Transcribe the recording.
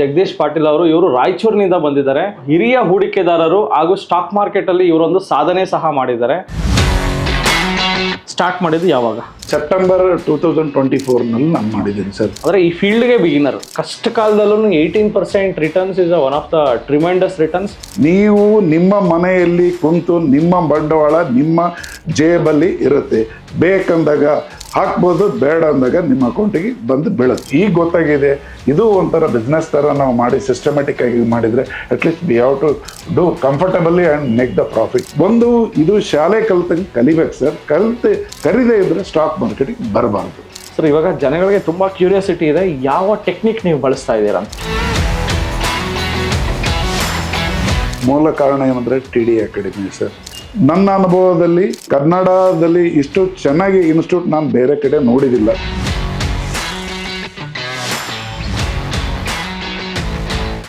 ಜಗದೀಶ್ ಪಾಟೀಲ್ ಅವರು ಇವರು ರಾಯಚೂರಿನಿಂದ ಬಂದಿದ್ದಾರೆ. ಹಿರಿಯ ಹೂಡಿಕೆದಾರರು ಹಾಗೂ ಸ್ಟಾಕ್ ಮಾರ್ಕೆಟ್ ಅಲ್ಲಿ ಇವರೊಂದು ಸಾಧನೆ ಸಹ ಮಾಡಿದ್ದಾರೆ. ಸ್ಟಾರ್ಟ್ ಮಾಡಿದ್ದು ಯಾವಾಗ? ಸೆಪ್ಟೆಂಬರ್ ಟೂ ತೌಸಂಡ್ ಟ್ವೆಂಟಿ ಫೋರ್ನಲ್ಲಿ ನಾನು ಮಾಡಿದ್ದೀನಿ ಸರ್. ಅಂದ್ರೆ ಈ ಫೀಲ್ಡ್ಗೆ ಬಿಗಿನರ್ ಕಷ್ಟ ಕಾಲದಲ್ಲೂ eighteen percent returns is one of the tremendous returns ನೀವು ನಿಮ್ಮ ಮನೆಯಲ್ಲಿ ಕುಂತು ನಿಮ್ಮ ಬಂಡವಾಳ ನಿಮ್ಮ ಜೇಬಲ್ಲಿ ಇರುತ್ತೆ. ಬೇಕಂದಾಗ ಹಾಕ್ಬೋದು ಬೇಡ ಅಂದಾಗ ನಿಮ್ಮ ಅಕೌಂಟಿಗೆ ಬಂದು ಬೀಳುತ್ತೆ. ಈಗ ಗೊತ್ತಾಗಿದೆ ಇದು ಒಂಥರ ಬಿಸ್ನೆಸ್ ಥರ ನಾವು ಮಾಡಿ ಸಿಸ್ಟಮೆಟಿಕ್ ಆಗಿ ಮಾಡಿದರೆ at least we have to do comfortably and make the profit ಒಂದು ಇದು ಶಾಲೆ ಕಲಿತಂಗೆ ಕಲಿಬೇಕು ಸರ್ ಕಲಿತು ಕರೀದೇ ಇದ್ದರೆ ಸ್ಟಾಕ್ ಮಾರ್ಕೆಟಿಗೆ ಬರಬಾರ್ದು. ಸರ್ ಇವಾಗ ಜನಗಳಿಗೆ ತುಂಬ ಕ್ಯೂರಿಯಾಸಿಟಿ ಇದೆ ಯಾವ ಟೆಕ್ನಿಕ್ ನೀವು ಬಳಸ್ತಾ ಇದ್ದೀರಾ? ಮೂಲ ಕಾರಣ ಏನಂದರೆ ಟಿ ಡಿ ಅಕಾಡೆಮಿ ಸರ್ ನನ್ನ ಅನುಭವದಲ್ಲಿ ಕನ್ನಡದಲ್ಲಿ ಇಷ್ಟು ಚೆನ್ನಾಗಿ ಇನ್ಸ್ಟಿಟ್ಯೂಟ್ ನಾನು ಬೇರೆ ಕಡೆ ನೋಡಿದಿಲ್ಲ.